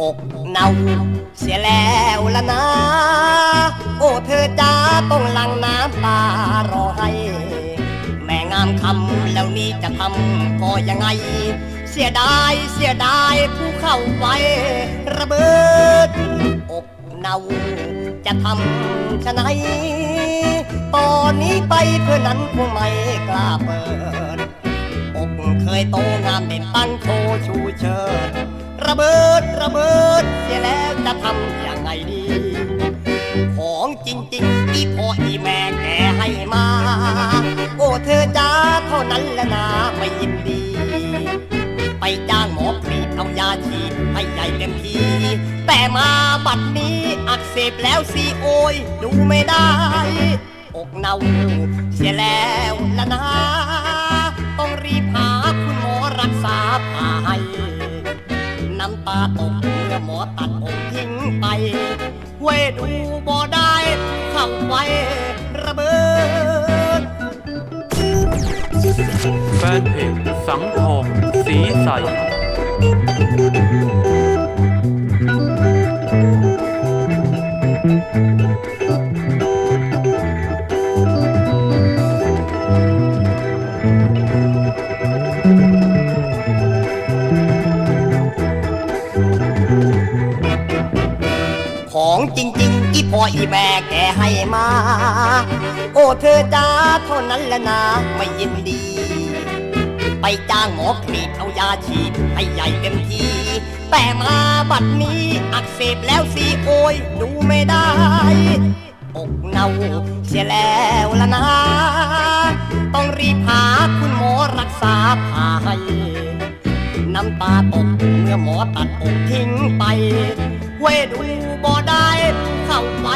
อกเน่าเสียแล้วละนะ โอ้เธอจ้าต้องลังน้ำตารอให้ แม่งามคำแล้วนี้จะทำก็ยังไง เสียดายเสียดายผู้เข้าไว้ระเบิด เนาจะทำชะไหนตอนนี้ไปเพื่อนั้นคงไม่กล้าเปิดอกเคยโตงามเด่นตั้งโชว์ชูเชิด ระเบิดระเบิดเสียแล้วจะทำยังไงดี ของจริงๆอีพ่ออีแม่แกให้มา โอ้เธอจ้าเท่านั้นละนะไม่ยินดี ไปจ้างหมอกรีดเอายาฉีดให้ใหญ่เต็มที แต่มาบัดนี้อักเสบแล้วสิโอยดูไม่ได้ อกเน่าเสียแล้วละนะ ต้องรีบหาคุณหมอรักษาผ่าให้น้ำตาตกเมื่อหมอตัดอกทิ้งไปเวดูบ่ได้เข้าไว้ระเบิดแฟนเพจสังทองสีใส ของจริงๆ อีพ่ออีแม่แกให้มา โอ้เธอจ้าเท่านั้นละนะไม่ยินดี ไปจ้างหมอกรีดเอายาฉีดให้ใหญ่เต็มที แต่มาบัดนี้อักเสบแล้วสิโอยดูไม่ได้ อกเน่าเสียแล้วละนะ ต้องรีบหาคุณหมอรักษาผ่าให้น้ำตาตกเมื่อหมอตัดอกทิ้งไป เวดูบ่ได้เข้าไป